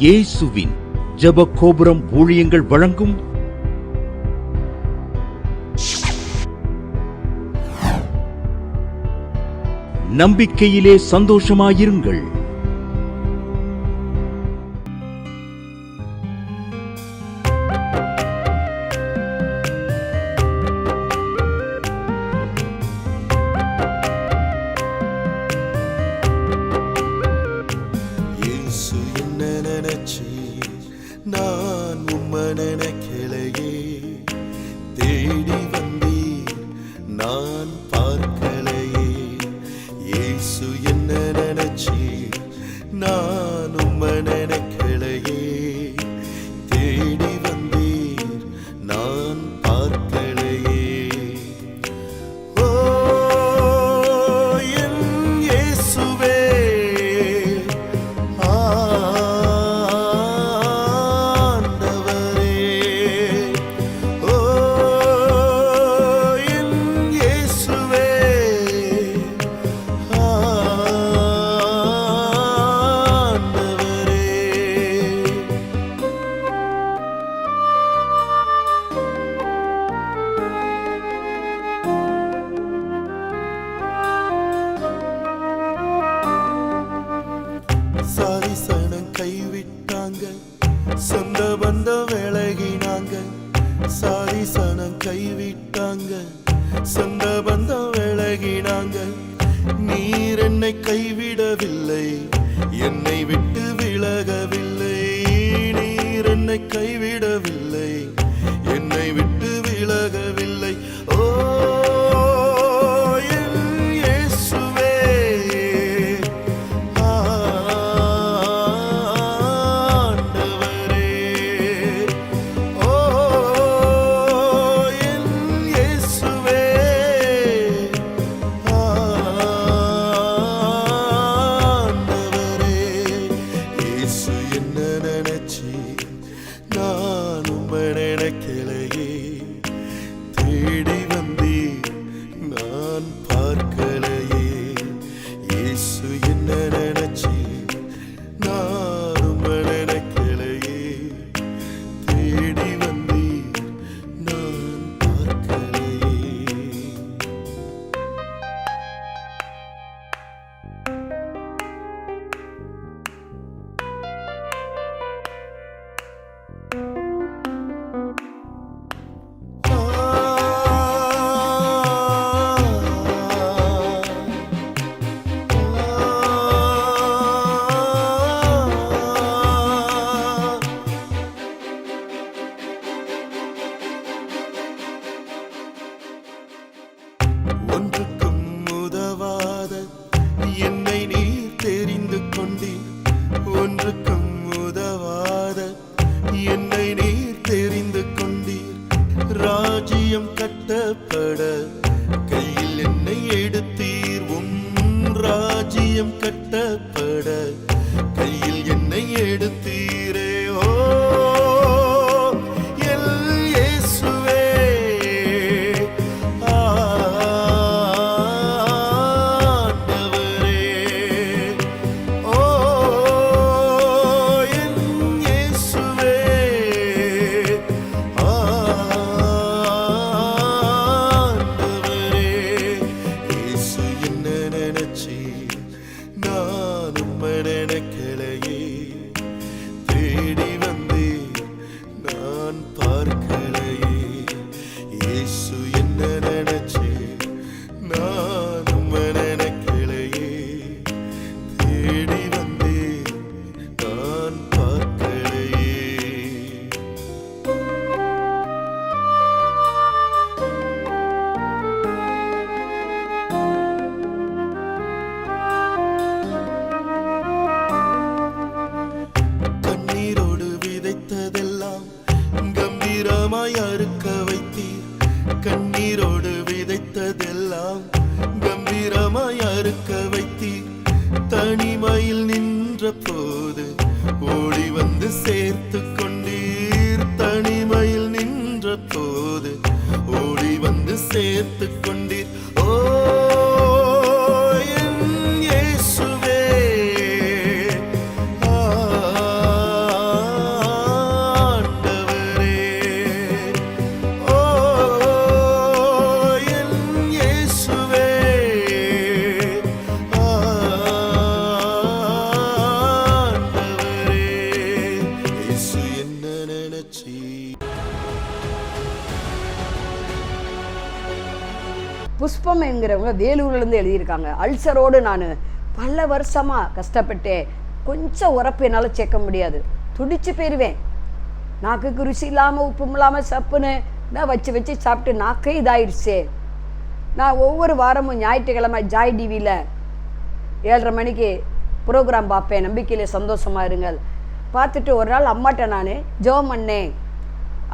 இயேசுவின் ஜப கோபுரம் ஊழியங்கள் வழங்கும் நம்பிக்கையிலே சந்தோஷமாயிருங்கள். நான் உம்மனை விட்டாங்க சொந்த பந்தம் விலகினாங்க. நீர் என்னை கைவிடவில்லை. என்னை விட்டு விலகவில்லை. நீர் என்னை கைவிடவில்லை. என்னை விட்டு கட்டப்பட கையில் என்னை எடுத்தீர் உம் ராஜ்யம் கட்டப்பட. கையில் என்னை எடுத்தீர் புஷ்பம் என்கிறவங்க வேலூர்லேருந்து எழுதியிருக்காங்க. அல்சரோடு நான் பல வருஷமாக கஷ்டப்பட்டேன் கொஞ்சம் உரப்பு என்னால் சேர்க்க முடியாது. துடிச்சு போயிடுவேன் நாக்குக்கு ருசி இல்லாமல் உப்பும் இல்லாமல் சப்புன்னு தான் வச்சு வச்சு சாப்பிட்டு நாக்கே இதாயிடுச்சே நான் ஒவ்வொரு வாரமும் ஞாயிற்றுக்கிழமை ஜாய் டிவியில் ஏழரை மணிக்கு ப்ரோக்ராம் பார்ப்பேன். நம்பிக்கையில் சந்தோஷமாக இருங்கள். பார்த்துட்டு ஒரு நாள் அம்மாட்ட நான் ஜெபம் பண்ணேன்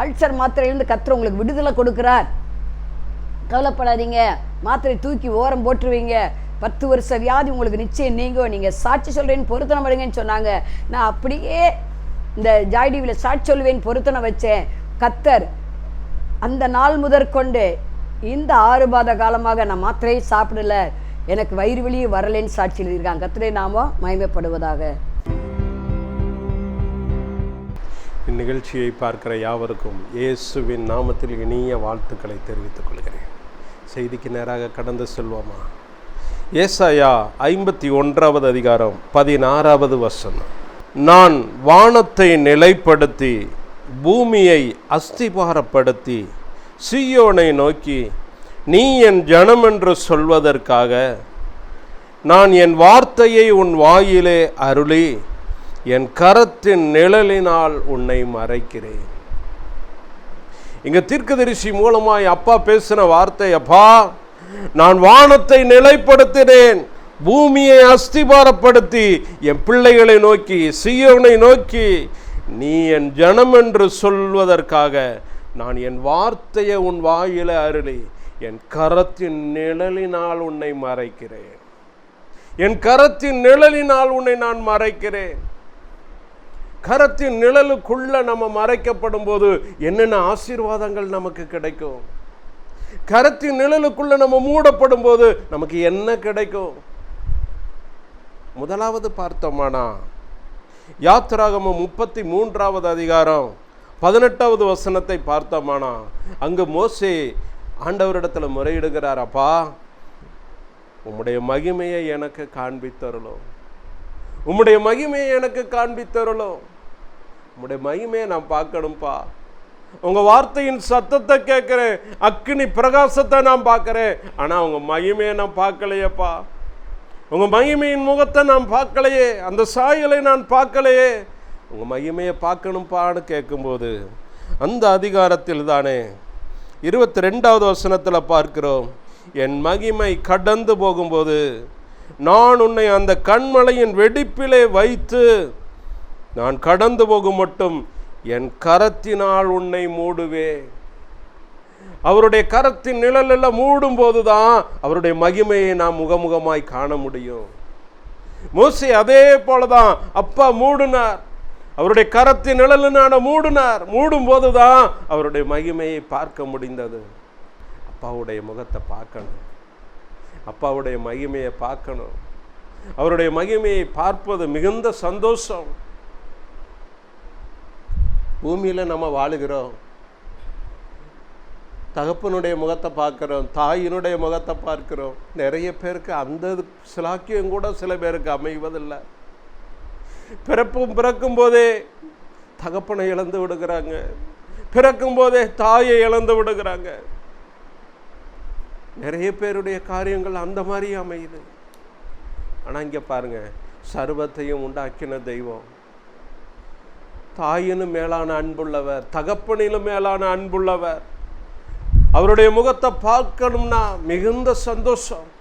அல்சர் மாத்திரையிலேருந்து கத்துற உங்களுக்கு விடுதலை கொடுக்குறார். கவலைப்படாதீங்க. மாத்திரை தூக்கி ஓரம் போட்டுருவீங்க. பத்து வருஷ வியாதி உங்களுக்கு நிச்சயம் நீங்கும். நீங்கள் சாட்சி சொல்கிறேன்னு பொருத்தனை பண்ணுங்கன்னு சொன்னாங்க. நான் அப்படியே இந்த ஜாய்டிவியில் சாட்சி சொல்வேன் பொருத்தனை வச்சேன். கத்தர் அந்த நாள் முதற்கொண்டு இந்த ஆறு மாத காலமாக நான் மாத்திரையை சாப்பிடல. எனக்கு வயிறு வெளியே வரலைன்னு சாட்சி எழுதியிருக்காங்க. கத்திரை நாம மகிமைப்படுவதாக. இந்நிகழ்ச்சியை பார்க்கிற யாவருக்கும் இயேசுவின் நாமத்தில் இனிய வாழ்த்துக்களை தெரிவித்துக் கொள்கிறேன். செய்திக்கு நேராக கடந்து செல்வோமா? ஏசாயா ஐம்பத்தி ஒன்றாவது அதிகாரம் பதினாறாவது வசனம். நான் வானத்தை நிலைப்படுத்தி பூமியை அஸ்திபாரப்படுத்தி சீயோனை நோக்கி நீ என் ஜனம் என்று சொல்வதற்காக நான் என் வார்த்தையை உன் வாயிலே அருளி என் கரத்தின் நிழலினால் உன்னை மறைக்கிறேன். இங்கே தீர்க்கதரிசி மூலமாய் அப்பா பேசின வார்த்தை அப்பா நான் வானத்தை நிலைப்படுத்தினேன். பூமியை அஸ்திபாரப்படுத்தி என் பிள்ளைகளை நோக்கி சீயோனை நோக்கி நீ என் ஜனம் என்று சொல்வதற்காக நான் என் வார்த்தையை உன் வாயில அருளி என் கரத்தின் நிழலினால் உன்னை மறைக்கிறேன். என் கரத்தின் நிழலினால் உன்னை நான் மறைக்கிறேன். கரத்தின் நிழலுக்குள்ள நம்ம மறைக்கப்படும் போது என்னென்ன ஆசீர்வாதங்கள் நமக்கு கிடைக்கும்? கரத்தின் நிழலுக்குள்ள நம்ம மூடப்படும் போது நமக்கு என்ன கிடைக்கும்? முதலாவது பார்த்தோமானா யாத்திராகம முப்பத்தி மூன்றாவது அதிகாரம் பதினெட்டாவது வசனத்தை பார்த்தோமானா அங்கு மோசே ஆண்டவரிடத்துல முறையிடுகிறார் அப்பா உம்முடைய மகிமையை எனக்கு காண்பித்தருளும். உம்முடைய மகிமையை எனக்கு காண்பித்தருளும். உங்களுடைய மகிமையை நான் பார்க்கணும்ப்பா உங்கள் வார்த்தையின் சத்தத்தை கேட்குறேன். அக்னி பிரகாசத்தை நான் பார்க்குறேன். ஆனால் உங்கள் மகிமையை நான் பார்க்கலையேப்பா. உங்கள் மகிமையின் முகத்தை நான் பார்க்கலையே. அந்த சாயலை நான் பார்க்கலையே. உங்கள் மகிமையை பார்க்கணும்ப்பான்னு கேட்கும்போது அந்த அதிகாரத்தில் தானே இருபத்தி ரெண்டாவது வசனத்தில் பார்க்கிறோம். என் மகிமை கடந்து போகும்போது நான் உன்னை அந்த கண்மலையின் வெடிப்பிலே வைத்து நான் கடந்து போகும் மட்டும் என் கரத்தினால் உன்னை மூடுவே அவருடைய கரத்தின் நிழலெல்லாம் மூடும் போதுதான் அவருடைய மகிமையை நாம் முகமுகமாய் காண முடியும். மோசி அதே போலதான் அப்பா மூடினார். அவருடைய கரத்தின் நிழலினான மூடினார். மூடும் போதுதான் அவருடைய மகிமையை பார்க்க முடிந்தது. அப்பாவுடைய முகத்தை பார்க்கணும். அப்பாவுடைய மகிமையை பார்க்கணும். அவருடைய மகிமையை பார்ப்பது மிகுந்த சந்தோஷம். பூமியில் நம்ம வாழுகிறோம். தகப்பனுடைய முகத்தை பார்க்குறோம் தாயினுடைய முகத்தை பார்க்கிறோம். நிறைய பேருக்கு அந்த சிலாக்கியம் கூட சில பேருக்கு அமைவதில்லை. பிறப்பும் பிறக்கும் போதே தகப்பனை இழந்து விடுகிறாங்க. பிறக்கும் போதே தாயை இழந்து விடுகிறாங்க. நிறைய பேருடைய காரியங்கள் அந்த மாதிரி அமையுது. ஆனால் இங்கே பாருங்க சர்வத்தையும் உண்டாக்கின தெய்வம். தாயினும் மேலான அன்புள்ளவர் தகப்பனிலும் மேலான அன்புள்ளவர். அவருடைய முகத்தை பார்க்கணும்னா மிகுந்த சந்தோஷம்.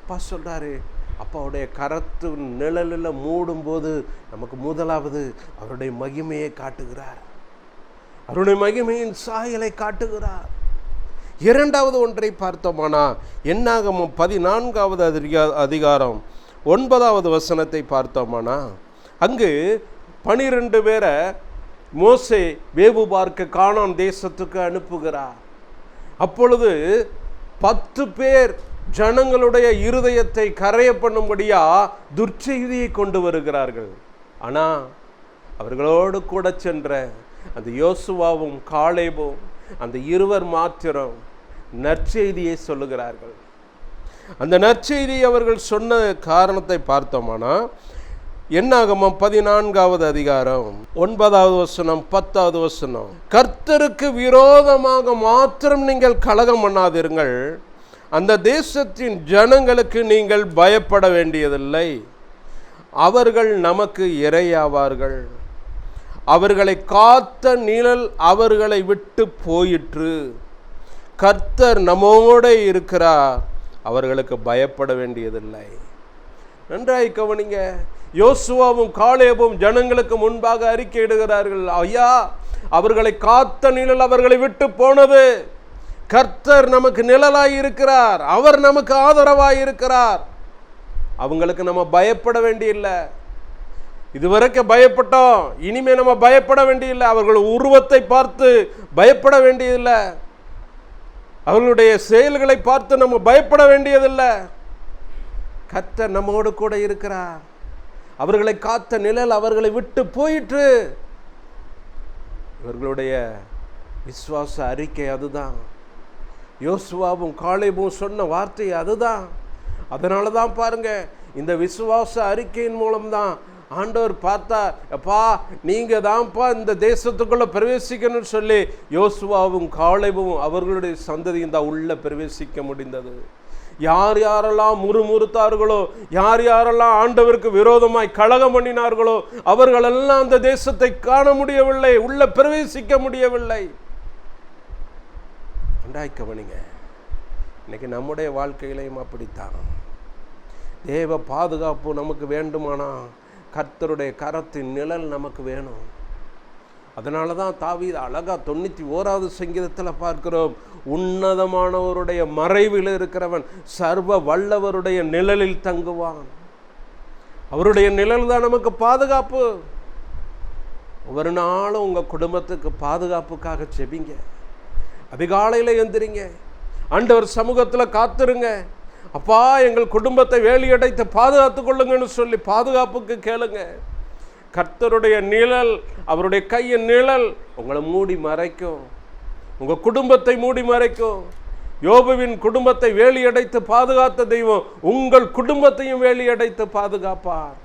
அப்பா சொல்றாரு அப்பாவுடைய கரத்து நிழலில் மூடும்போது நமக்கு முதலாவது அவருடைய மகிமையை காட்டுகிறார். அவருடைய மகிமையின் சாயலை காட்டுகிறார். இரண்டாவது ஒன்றை பார்த்தோமானா என்னாகமும் பதினான்காவது அதிகா- அதிகாரம் ஒன்பதாவது வசனத்தை பார்த்தோமானா அங்கு பனிரெண்டு பேரை மோசே வேவு பார்க்க கானான் தேசத்துக்கு அனுப்புகிறார். அப்பொழுது பத்து பேர் ஜனங்களுடைய இருதயத்தை கரைய பண்ணும்படியா துர்ச்செய்தியை கொண்டு வருகிறார்கள். ஆனால் அவர்களோடு கூட சென்ற அந்த யோசுவாவும் காளேபும் அந்த இருவர் மாத்திரம் நற்செய்தியை சொல்லுகிறார்கள். அந்த நற்செய்தி அவர்கள் சொன்ன காரணத்தை பார்த்தோமானா என்னாகமம் பதினான்காவது அதிகாரம். ஒன்பதாவது வசனம் பத்தாவது வசனம். கர்த்தருக்கு விரோதமாக மாத்திரம் நீங்கள் கலகம் பண்ணாதிருங்கள். அந்த தேசத்தின் ஜனங்களுக்கு நீங்கள் பயப்பட வேண்டியதில்லை. அவர்கள் நமக்கு இரையாவார்கள். அவர்களை காத்த நிழல் அவர்களை விட்டு போயிற்று. கர்த்தர் நம்மோட இருக்கிறார். அவர்களுக்கு பயப்பட வேண்டியதில்லை. நன்றாய் கவனிங்க. யோசுவாவும் காலேபும் ஜனங்களுக்கு முன்பாக அறிக்கையிடுகிறார்கள். ஐயா அவர்களை காத்த நிழல் அவர்களை விட்டு போனது. கர்த்தர் நமக்கு நிழலாய் இருக்கிறார். அவர் நமக்கு ஆதரவாய் இருக்கிறார். அவங்களுக்கு நம்ம பயப்பட வேண்டியில்லை. இதுவரைக்கும் பயப்பட்டோம். இனிமே நம்ம பயப்பட வேண்டியதில்லை அவர்கள் உருவத்தை பார்த்து பயப்பட வேண்டியதில்லை அவர்களுடைய செயல்களை பார்த்து நம்ம பயப்பட வேண்டியதில்லை. கர்த்தர் நம்மோடு கூட இருக்கிறார். அவர்களை காத்த நிழல் அவர்களை விட்டு போயிற்று. இவர்களுடைய விசுவாச அறிக்கை அதுதான். யோசுவாவும் காலேபும் சொன்ன வார்த்தை அதுதான். அதனால தான் பாருங்க இந்த விசுவாச அறிக்கையின் மூலம்தான் ஆண்டவர் பார்த்தா எப்பா நீங்க தான்ப்பா இந்த தேசத்துக்குள்ள பிரவேசிக்கணும்னு சொல்லி யோசுவாவும் காலேபும் அவர்களுடைய சந்ததியும் தான் உள்ள பிரவேசிக்க முடிந்தது. யார் யாரெல்லாம் முறுமுறுத்தார்களோ யார் யாரெல்லாம் ஆண்டவருக்கு விரோதமாய் கழகம் பண்ணினார்களோ அவர்களெல்லாம் அந்த தேசத்தை காண முடியவில்லை உள்ள பிரவேசிக்க முடியவில்லை. உண்டாய் கவனிங்க இன்னைக்கு நம்முடைய வாழ்க்கையிலையும் அப்படித்தான். தேவ பாதுகாப்பு நமக்கு வேண்டுமானா கர்த்தருடைய கரத்தின் நிழல் நமக்கு வேணும். அதனால தான் தாவீது அழகா தொண்ணூற்றி ஓராவது சங்கீதத்தில் பார்க்கிறோம் உன்னதமானவருடைய மறைவில் இருக்கிறவன் சர்வ வல்லவருடைய நிழலில் தங்குவான். அவருடைய நிழல் தான் நமக்கு பாதுகாப்பு. ஒரு நாளும் உங்கள் குடும்பத்துக்கு பாதுகாப்புக்காக செபிங்க அதிகாலையில் எந்திரிங்க. ஆண்டவர் சமூகத்தில் காத்துருங்க. அப்பா எங்கள் குடும்பத்தை வேலியடைத்து பாதுகாத்து கொள்ளுங்கன்னு சொல்லி பாதுகாப்புக்கு கேளுங்க. கர்த்தருடைய நிழல் அவருடைய கையின் நிழல் உங்களை மூடி மறைக்கும். உங்கள் குடும்பத்தை மூடி மறைக்கும் யோபுவின் குடும்பத்தை வேலியடைத்து பாதுகாத்த தெய்வம் உங்கள் குடும்பத்தையும் வேலியடைத்து பாதுகாப்பார்.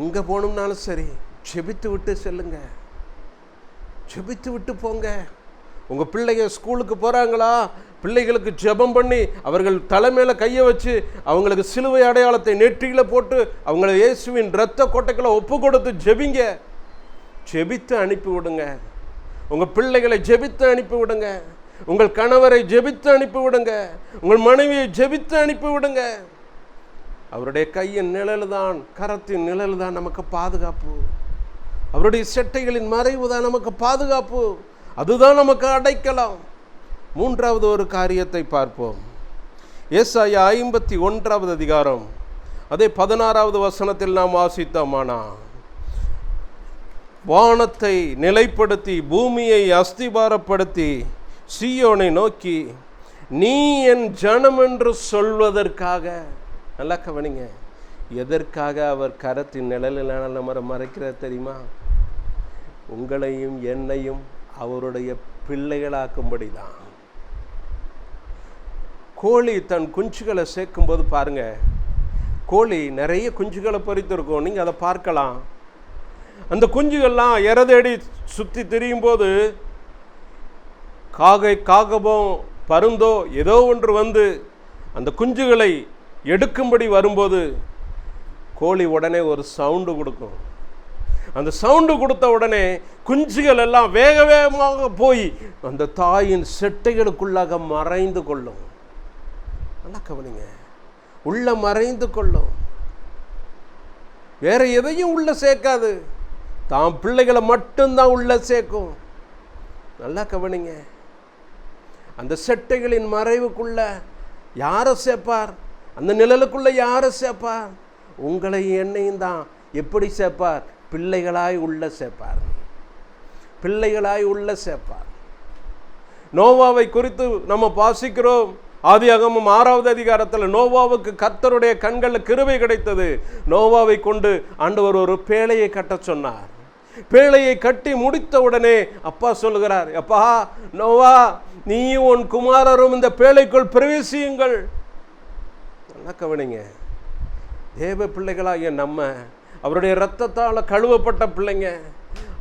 எங்க போகணும்னாலும் சரி செபித்து விட்டு செல்லுங்க. ஜெபித்து விட்டு போங்க. உங்கள் பிள்ளைங்க ஸ்கூலுக்கு போகிறாங்களா பிள்ளைகளுக்கு ஜெபம் பண்ணி அவர்கள் தலைமையில் கையை வச்சு அவங்களுக்கு சிலுவை அடையாளத்தை நெற்றியில் போட்டு அவங்கள இயேசுவின் இரத்த கோட்டைகளை ஒப்பு கொடுத்து ஜெபிங்க. ஜெபித்து அனுப்பி விடுங்க உங்கள் பிள்ளைகளை ஜெபித்து அனுப்பி விடுங்க. உங்கள் கணவரை ஜெபித்து அனுப்பி விடுங்க. உங்கள் மனைவியை ஜெபித்து அனுப்பி விடுங்க. அவருடைய கையின் நிழல் தான் கரத்தின் நிழல் தான் நமக்கு பாதுகாப்பு. அவருடைய செட்டைகளின் மறைவு தான் நமக்கு பாதுகாப்பு. அதுதான் நமக்கு அடைக்கலாம். மூன்றாவது ஒரு காரியத்தை பார்ப்போம். ஏசாயா ஐம்பத்தி ஒன்றாவது அதிகாரம். அதே பதினாறாவது வசனத்தில் நாம் வாசித்தோமானா வானத்தை நிலைப்படுத்தி பூமியை அஸ்திபாரப்படுத்தி சீயோனை நோக்கி நீ என் ஜனம் என்று சொல்வதற்காக நல்லா கவனிங்க. எதற்காக அவர் கரத்தின் நிழலில் நம்ம மறைக்கிறார் தெரியுமா? உங்களையும் என்னையும் அவருடைய பிள்ளைகளாக்கும்படி தான் கோழி தன் குஞ்சுகளை சேர்க்கும்போது பாருங்க. கோழி நிறைய குஞ்சுகளை பொறித்திருக்கும். நீங்கள் அதை பார்க்கலாம். அந்த குஞ்சுகள்லாம் இறதேடி சுற்றி திரியும் போது காகை காகபம் பருந்தோ ஏதோ ஒன்று வந்து அந்த குஞ்சுகளை எடுக்கும்படி வரும்போது கோழி உடனே ஒரு சவுண்டு கொடுக்கும். அந்த சவுண்டு கொடுத்த உடனே குஞ்சுகள் எல்லாம் வேக வேகமாக போய் அந்த தாயின் செட்டைகளுக்குள்ளாக மறைந்து கொள்ளும். நல்லா கவனிங்க. உள்ள மறைந்து கொள்ளும். வேற எதையும் உள்ள சேர்க்காது. தான் பிள்ளைகளை மட்டும்தான் உள்ள சேர்க்கும். நல்லா கவனிங்க. அந்த செட்டைகளின் மறைவுக்குள்ள யாரை சேர்ப்பார்? அந்த நிழலுக்குள்ள யாரை சேர்ப்பார்? உங்களை என்னையும் தான். எப்படி சேர்ப்பார்? பிள்ளைகளாய் உள்ள சேர்ப்பார். பிள்ளைகளாய் உள்ள சேர்ப்பார். நோவாவை குறித்து நம்ம பாசிக்கிறோம் ஆதியாகமும் ஆறாவது அதிகாரத்தில் நோவாவுக்கு கர்த்தருடைய கண்களில் கிருவை கிடைத்தது. நோவாவை கொண்டு ஆண்டவர் ஒரு பேழையை கட்டச் சொன்னார். பேழையை கட்டி முடித்த உடனே அப்பா சொல்லுகிறார் அப்பா நோவா நீயும் உன் குமாரரும் இந்த பேழைக்குள் பிரவேசியுங்கள். நல்லா கவனிங்க. தேவ பிள்ளைகளாகிய நம்ம அவருடைய இரத்தத்தால் கழுவப்பட்ட பிள்ளைங்க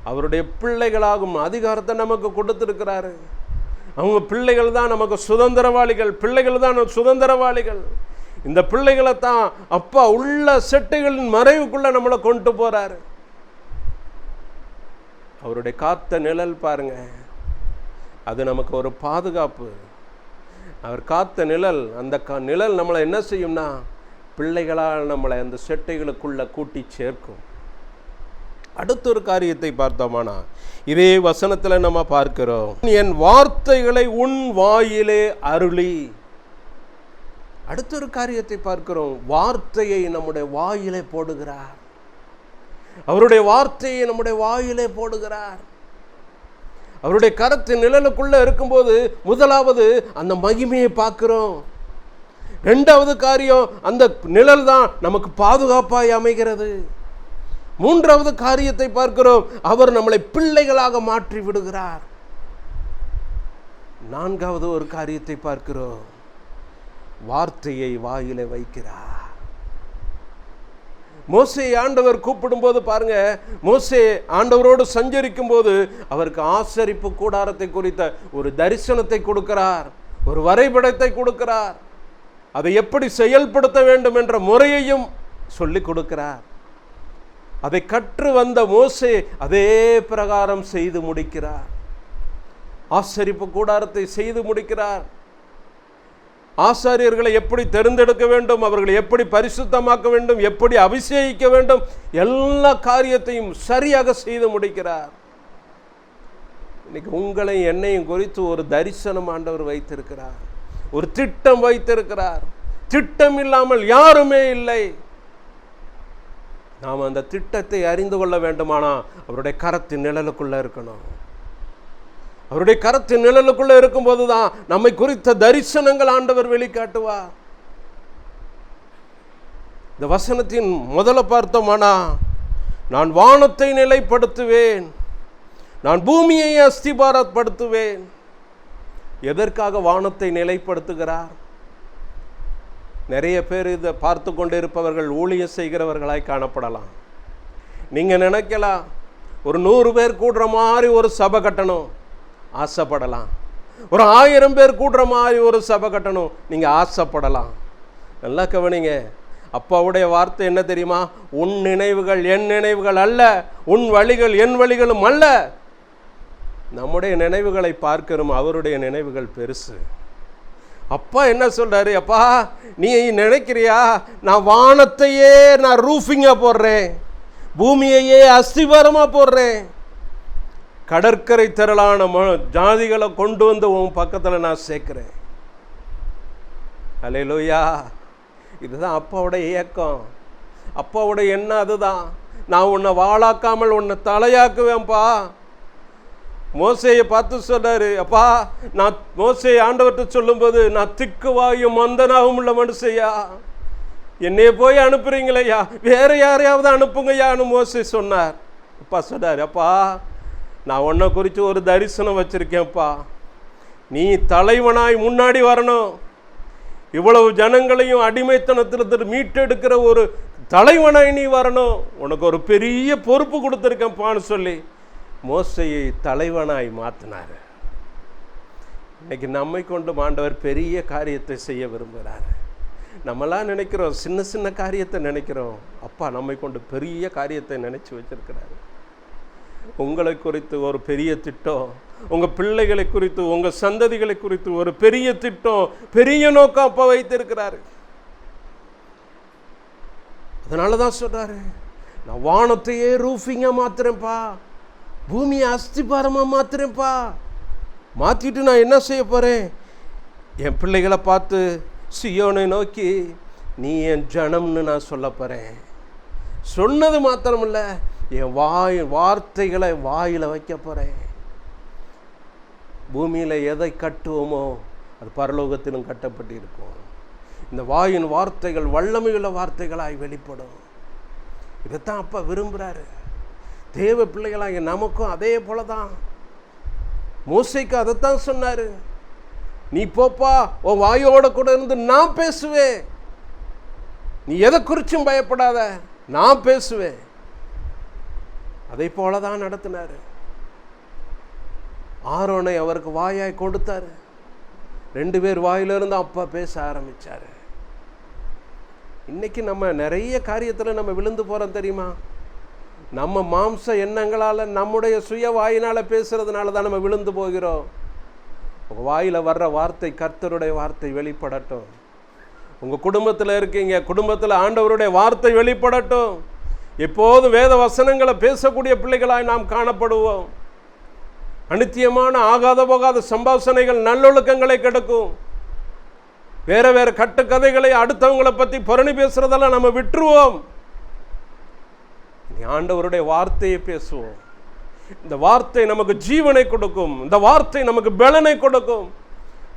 அவருடைய பிள்ளைகளாகும் அதிகாரத்தை நமக்கு கொடுத்துருக்கிறாரு. அவங்க பிள்ளைகள் தான் நமக்கு சுதந்திரவாளிகள் பிள்ளைகள் தான் சுதந்திரவாளிகள். இந்த பிள்ளைகளை தான் அப்பா உள்ள செட்டுகளின் மறைவுக்குள்ளே நம்மளை கொண்டு போகிறாரு அவருடைய காத்த நிழல் பாருங்க. அது நமக்கு ஒரு பாதுகாப்பு. அவர் காத்த நிழல் அந்த க நிழல் நம்மளை என்ன செய்யும்னா பிள்ளைகளால் நம்மளை அந்த செட்டைகளுக்குள்ளே கூட்டி சேர்க்கும். அடுத்த ஒரு காரியத்தை பார்த்தோமானா இதே வசனத்தில் நம்ம பார்க்கிறோம். என் வார்த்தைகளை உன் வாயிலே அருளி. அடுத்த ஒரு காரியத்தை பார்க்கிறோம். வார்த்தையை நம்முடைய வாயிலே போடுகிறார். அவருடைய வார்த்தையை நம்முடைய வாயிலே போடுகிறார். அவருடைய கரத்தின் நிழலுக்குள்ள இருக்கும்போது முதலாவது அந்த மகிமையை பார்க்கிறோம். ரெண்டாவது காரியம் அந்த நிழல் தான் நமக்கு பாதுகாப்பாய் அமைகிறது. மூன்றாவது காரியத்தை பார்க்கிறோம் அவர் நம்மளை பிள்ளைகளாக மாற்றி விடுகிறார். நான்காவது ஒரு காரியத்தை பார்க்கிறோம் வார்த்தையை வாயிலே வைக்கிறார். மோசே ஆண்டவர் கூப்பிடும்போது பாருங்க மோசே ஆண்டவரோடு சஞ்சரிக்கும் போது அவருக்கு ஆசரிப்பு கூடாரத்தை குறித்த ஒரு தரிசனத்தை கொடுக்கிறார் ஒரு வரைபடத்தை கொடுக்கிறார். அதை எப்படி செயல்படுத்த வேண்டும் என்ற முறையையும் சொல்லி கொடுக்கிறார். அதை கற்று வந்த மோசே அதே பிரகாரம் செய்து முடிக்கிறார். ஆசரிப்பு கூடாரத்தை செய்து முடிக்கிறார். ஆசாரியர்களை எப்படி தேர்ந்தெடுக்க வேண்டும் அவர்களை எப்படி பரிசுத்தமாக்க வேண்டும் எப்படி அபிஷேகிக்க வேண்டும் எல்லா காரியத்தையும் சரியாக செய்து முடிக்கிறார். இன்னைக்கு உங்களை என்னையும் குறித்து ஒரு தரிசனம் ஆண்டவர் வைத்திருக்கிறார். ஒரு திட்டம் வைத்திருக்கிறார். திட்டம் இல்லாமல் யாருமே இல்லை. நாம் அந்த திட்டத்தை அறிந்து கொள்ள வேண்டுமானால் அவருடைய கரத்தின் நிழலுக்குள்ள இருக்கணும். அவருடைய கரத்தின் நிழலுக்குள்ள இருக்கும்போது தான் நம்மை குறித்த தரிசனங்கள் ஆண்டவர் வெளிக்காட்டுவார். இந்த வசனத்தின் முதல்ல பார்த்தோமானா நான் வானத்தை நிலைப்படுத்துவேன் நான் பூமியை அஸ்திபாரப்படுத்துவேன். எதற்காக வானத்தை நிலைப்படுத்துகிறார்? நிறைய பேர் இதை பார்த்து கொண்டு இருப்பவர்கள் ஊழியம் செய்கிறவர்களாய் காணப்படலாம். நீங்கள் நினைக்கலாம் ஒரு நூறு பேர் கூடுற மாதிரி ஒரு சபை கட்டணும். ஆசைப்படலாம். ஒரு ஆயிரம் பேர் கூடுற மாதிரி ஒரு சபை கட்டணும். நீங்கள் ஆசைப்படலாம். நல்லா கவனிங்க. அப்பாவுடைய வார்த்தை என்ன தெரியுமா? உன் நினைவுகள் என் நினைவுகள் அல்ல உன் வழிகள் என் வழிகளும் அல்ல. நம்முடைய நினைவுகளை பார்க்கிறோம் அவருடைய நினைவுகள் பெருசு. அப்பா என்ன சொல்கிறாரு அப்பா நீ நினைக்கிறியா? நான் வானத்தையே நான் ரூஃபிங்காக போடுறேன். பூமியையே அஸ்திவாரமாக போடுறேன். கடற்கரை திரளான ம ஜாதிகளை கொண்டு வந்து உன் பக்கத்தில் நான் சேர்க்குறேன். அலையிலோயா இதுதான் அப்பாவோட இயக்கம். அப்பாவோட எண்ணம் அதுதான். நான் உன்னை வாழாக்காமல் உன்னை தலையாக்குவேன்ப்பா. மோசையை பார்த்து சொல்றாரு அப்பா நான் மோசையை ஆண்டவர்கிட்ட சொல்லும்போது நான் திக்கு வாயும் மந்தனாகவும் உள்ள மனுஷையா? என்னைய போய் அனுப்புறீங்களையா? வேற யாரையாவது அனுப்புங்கய்யான்னு மோசை சொன்னார். அப்பா சொன்னார் அப்பா நான் உன்னை குறித்து ஒரு தரிசனம் வச்சுருக்கேன்ப்பா. நீ தலைவனாய் முன்னாடி வரணும். இவ்வளவு ஜனங்களையும் அடிமைத்தனத்திலிருந்து மீட்டெடுக்கிற ஒரு தலைவனாய் நீ வரணும். உனக்கு ஒரு பெரிய பொறுப்பு கொடுத்துருக்கேன்ப்பான்னு சொல்லி மோசையை தலைவனாய் மாற்றினார் இன்னைக்கு நம்மை கொண்டு மாண்டவர் பெரிய காரியத்தை செய்ய விரும்புகிறார். நம்மளாம் நினைக்கிறோம் சின்ன சின்ன காரியத்தை நினைக்கிறோம். அப்பா நம்மை கொண்டு பெரிய காரியத்தை நினச்சி வச்சிருக்கிறாரு. உங்களை குறித்து ஒரு பெரிய திட்டம் உங்க பிள்ளைகளை குறித்து உங்க சந்ததிகளை குறித்து ஒரு பெரிய திட்டம் பெரிய நோக்கம் அப்போ வைத்திருக்கிறாரு. அதனால தான் சொல்றாரு நான் வானத்தையே ரூஃபிங்கா மாத்துறேன்ப்பா பூமியை அஸ்திபாரமா மாத்துறேன்ப்பா. மாத்திட்டு நான் என்ன செய்ய போறேன்? என் பிள்ளைகளை பார்த்து சியோனை நோக்கி நீ என் ஜனம்னு நான் சொல்ல போறேன். சொன்னது மாத்திரமில்ல என் வாய் வார்த்தைகளை வாயில் வைக்க போகிறேன் பூமியில் எதை கட்டுவோமோ அது பரலோகத்திலும் கட்டப்பட்டு இருக்கும் இந்த வாயின் வார்த்தைகள் வல்லமையுள்ள வார்த்தைகளாய் வெளிப்படும். இதைத்தான் அப்பா விரும்புகிறாரு தேவ பிள்ளைகளாக நமக்கும் அதே போல தான் மூசைக்கு அதைத்தான் சொன்னார். நீ போப்பா உன் வாயோட கூட இருந்து நான் பேசுவேன். நீ எதை குறிச்சும் பயப்படாத நான் பேசுவேன். அதை போல தான் நடத்தினார். ஆரோனை அவருக்கு வாயாய் கொடுத்தாரு. ரெண்டு பேர் வாயிலிருந்து அப்பா பேச ஆரம்பித்தார் இன்றைக்கி நம்ம நிறைய காரியத்தில் நம்ம விழுந்து போகிறோம் தெரியுமா? நம்ம மாம்ச எண்ணங்களால் நம்முடைய சுய வாயினால் பேசுகிறதுனால தான் நம்ம விழுந்து போகிறோம். உங்கள் வாயில் வர்ற வார்த்தை கர்த்தருடைய வார்த்தை வெளிப்படட்டும். உங்கள் குடும்பத்தில் இருக்கீங்க குடும்பத்தில் ஆண்டவருடைய வார்த்தை வெளிப்படட்டும். எப்போது வேத வசனங்களை பேசக்கூடிய பிள்ளைகளாய் நாம் காணப்படுவோம். அனித்தியமான ஆகாத போகாத சம்பாசனைகள் நல்லொழுக்கங்களை கெடுக்கும். வேற வேற கட்டுக்கதைகளை அடுத்தவங்களை பற்றி புரணி பேசுறதெல்லாம் நம்ம விட்டுருவோம். ஆண்டவருடைய வார்த்தையை பேசுவோம். இந்த வார்த்தை நமக்கு ஜீவனை கொடுக்கும். இந்த வார்த்தை நமக்கு பலனை கொடுக்கும்.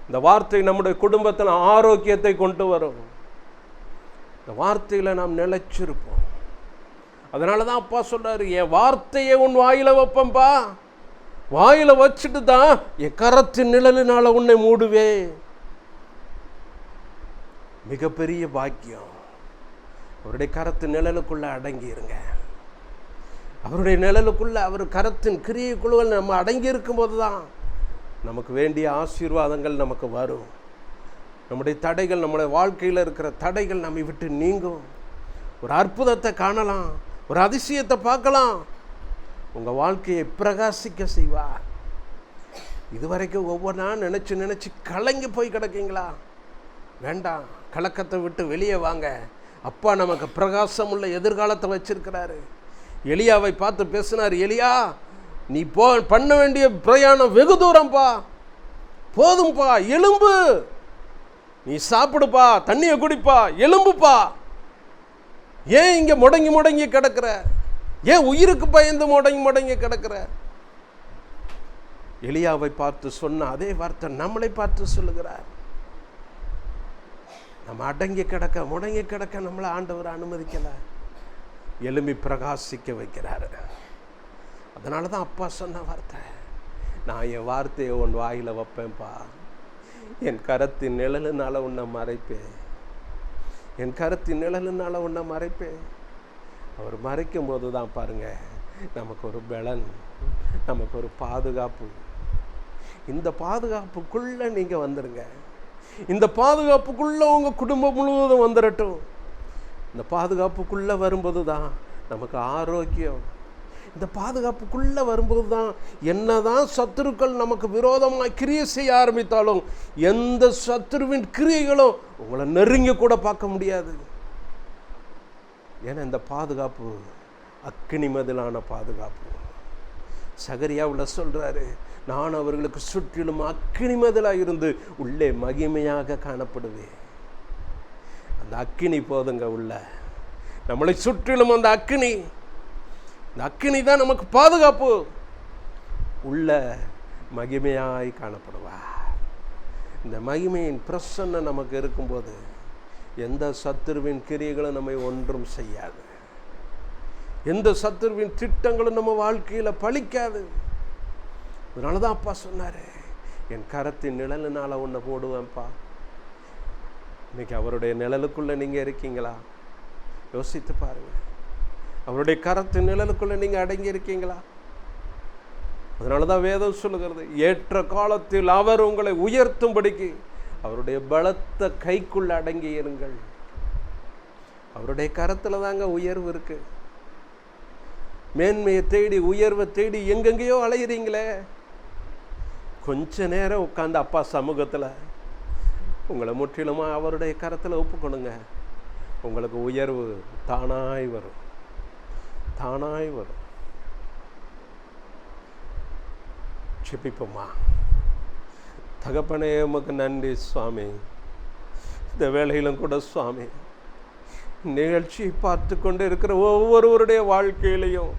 இந்த வார்த்தை நம்முடைய குடும்பத்தில் ஆரோக்கியத்தை கொண்டு வரும். இந்த வார்த்தையில் நாம் நிலைச்சிருப்போம். அதனால தான் அப்பா சொல்றாரு என் வார்த்தையை உன் வாயில் வைப்பம்பா வாயில் வச்சுட்டு தான் என் கரத்தின் நிழலினால் உன்னை மூடுவே மிகப்பெரிய பாக்கியம். அவருடைய கரத்தின் நிழலுக்குள்ளே அடங்கியிருங்க. அவருடைய நிழலுக்குள்ளே அவர் கரத்தின் கிரிய குழுவில் நம்ம அடங்கி இருக்கும்போது தான் நமக்கு வேண்டிய ஆசீர்வாதங்கள் நமக்கு வரும். நம்முடைய தடைகள் நம்முடைய வாழ்க்கையில் இருக்கிற தடைகள் நம்மை விட்டு நீங்கும். ஒரு அற்புதத்தை காணலாம். ஒரு அதிசயத்தை பார்க்கலாம். உங்கள் வாழ்க்கையை பிரகாசிக்க செய்வார். இதுவரைக்கும் ஒவ்வொன்றா நினச்சி நினச்சி கலங்கி போய் கிடக்கீங்களா? வேண்டாம் கலக்கத்தை விட்டு வெளியே வாங்க. அப்பா நமக்கு பிரகாசம் உள்ள எதிர்காலத்தை வச்சிருக்கிறாரு. எலியாவை பார்த்து பேசினார் எலியா நீ போ பண்ண வேண்டிய பிரயாணம் வெகு தூரம்ப்பா போதும்பா எலும்பு. நீ சாப்பிடுப்பா தண்ணியை குடிப்பா எலும்புப்பா. ஏன் இங்கே முடங்கி முடங்கி கிடக்குற? ஏன் உயிருக்கு பயந்து முடங்கி முடங்கி கிடக்கிற? எளியாவை பார்த்து சொன்ன அதே வார்த்தை நம்மளை பார்த்து சொல்லுகிறார். நம்ம அடங்கி கிடக்க முடங்கி கிடக்க நம்மளை ஆண்டவர் அனுமதிக்கல. எலும்பி பிரகாசிக்க வைக்கிறாரு. அதனால தான் அப்பா சொன்ன வார்த்தை. நான் என் வார்த்தையை உன் வாயில் வைப்பேன்ப்பா. என் கரத்தின் நிழலுனால உன்னை மறைப்பேன். என் கருத்தின் நிழலுனால ஒன்றை மறைப்பேன். அவர் மறைக்கும் போது தான் பாருங்கள் நமக்கு ஒரு பலன் நமக்கு ஒரு பாதுகாப்பு. இந்த பாதுகாப்புக்குள்ளே நீங்கள் வந்துடுங்க இந்த பாதுகாப்புக்குள்ளே உங்கள் குடும்பம் முழுவதும் வந்துடட்டும் இந்த பாதுகாப்புக்குள்ளே வரும்போது தான் நமக்கு ஆரோக்கியம் இந்த பாதுகாப்புக்குள்ளே வரும்போது தான் என்னதான் சத்துருக்கள் நமக்கு விரோதமாக கிரியை செய்ய ஆரம்பித்தாலும் எந்த சத்துருவின் கிரியைகளும் உங்களை நெருங்கி கூட பார்க்க முடியாது. ஏன்னா இந்த பாதுகாப்பு அக்கினி மதிலான பாதுகாப்பு சகரியாவில் சொல்கிறாரு நான் அவர்களுக்கு சுற்றிலும் அக்கினி மதிலாக இருந்து உள்ளே மகிமையாக காணப்படுவேன். அந்த அக்கினி போதுங்க உள்ள. நம்மளை சுற்றிலும் அந்த அக்கினி இந்த அக்கினி தான் நமக்கு பாதுகாப்பு. உள்ள மகிமையாய் காணப்படுவா இந்த மகிமையின் பிரசன்னம் நமக்கு இருக்கும்போது எந்த சத்துருவின் கிரியைகளும் நம்மை ஒன்றும் செய்யாது. எந்த சத்துருவின் திட்டங்களும் நம்ம வாழ்க்கையில் பழிக்காது. அதனால தான் அப்பா சொன்னார் என் கரத்தின் நிழலினால் உன்னை போடுவேன்ப்பா. இன்னைக்கு அவருடைய நிழலுக்குள்ளே நீங்கள் இருக்கீங்களா? யோசித்து பாருங்கள் அவருடைய கரத்து நிழலுக்குள்ளே நீங்கள் அடங்கி இருக்கீங்களா அதனால தான் வேதம் சொல்லுகிறது ஏற்ற காலத்தில் அவர் உங்களை உயர்த்தும்படிக்கு அவருடைய பலத்த கைக்குள்ள அடங்கி இருங்கள். அவருடைய கரத்தில் தாங்க உயர்வு இருக்கு. மேன்மையை தேடி உயர்வை தேடி எங்கெங்கேயோ அலையிறீங்களே. கொஞ்ச நேரம் உட்காந்து அப்பா சமூகத்தில் உங்களை முற்றிலுமாக அவருடைய கரத்தில் ஒப்புக்கொடுங்க. உங்களுக்கு உயர்வு தானாய் வரும். தானாய் வரும். க்ஷிப்பிப்போமா? தகப்பனே உமக்கு நன்றி சுவாமி. இந்த வேலையிலும் கூட சுவாமி நிகழ்ச்சி பார்த்து கொண்டு இருக்கிற ஒவ்வொருவருடைய வாழ்க்கையிலையும்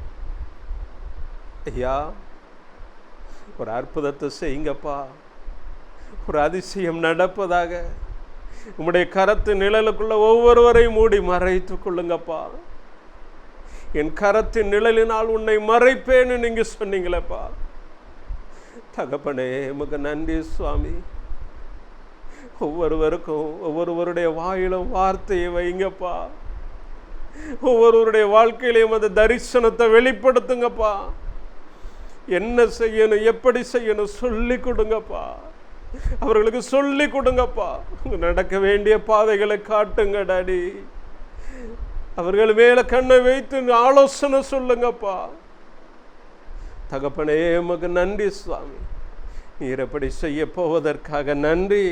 ஐயா ஒரு அற்புதத்தை செய்யுங்கப்பா. ஒரு அதிசயம் நடப்பதாக உம்முடைய கரத்து நிழலுக்குள்ள ஒவ்வொருவரையும் மூடி மறைத்து கொள்ளுங்கப்பா. என் கரத்தின் நிழலினால் உன்னை மறைப்பேன்னு நீங்கள் சொன்னீங்களேப்பா. தகப்பனே உமக்கு நன்றி சுவாமி. ஒவ்வொருவருக்கும் ஒவ்வொருவருடைய வாயிலும் வார்த்தையை வைங்கப்பா. ஒவ்வொருவருடைய வாழ்க்கையிலையும் அந்த தரிசனத்தை வெளிப்படுத்துங்கப்பா. என்ன செய்யணும் எப்படி செய்யணும் சொல்லி கொடுங்கப்பா. அவர்களுக்கு சொல்லி கொடுங்கப்பா. நடக்க வேண்டிய பாதைகளை காட்டுங்க டாடி. அவர்கள் மேல கண்ணை வைத்து ஆலோசனை சொல்லுங்கப்பா. தகப்பனே உமக்கு நன்றி சுவாமி. நீர் எப்படி செய்ய போவதற்காக நன்றி.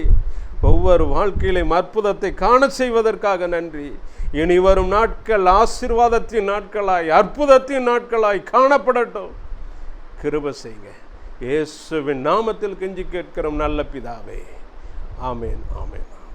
ஒவ்வொரு வாழ்க்கையிலும் அற்புதத்தை காண செய்வதற்காக நன்றி. இனி வரும் நாட்கள் ஆசீர்வாதத்தின் நாட்களாய் அற்புதத்தின் நாட்களாய் காணப்படட்டும். கிருப செய்யுங்க. இயேசுவின் நாமத்தில் கெஞ்சி கேட்கிறோம் நல்ல பிதாவே. ஆமேன் ஆமேன்.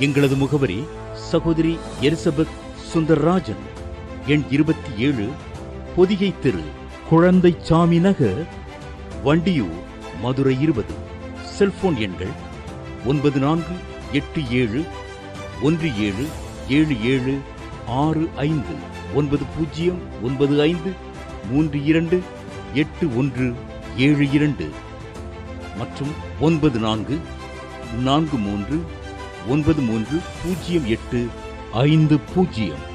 எங்களது முகவரி சகோதரி எலிசபெத் சுந்தர்ராஜன் எண் இருபத்தி ஏழு பொதிகை தெரு குழந்தை சாமி நகர் வண்டியூர் மதுரை இருபது. செல்போன் எண்கள் ஒன்பது நான்கு எட்டு ஏழு ஒன்று ஏழு ஏழு ஏழு ஆறு ஐந்து ஒன்பது பூஜ்ஜியம் ஒன்பது ஐந்து மூன்று இரண்டு எட்டு ஒன்று ஏழு இரண்டு மற்றும் ஒன்பது நான்கு நான்கு மூன்று ஒன்பது மூன்று பூஜ்ஜியம் எட்டு ஐந்து பூஜ்ஜியம்.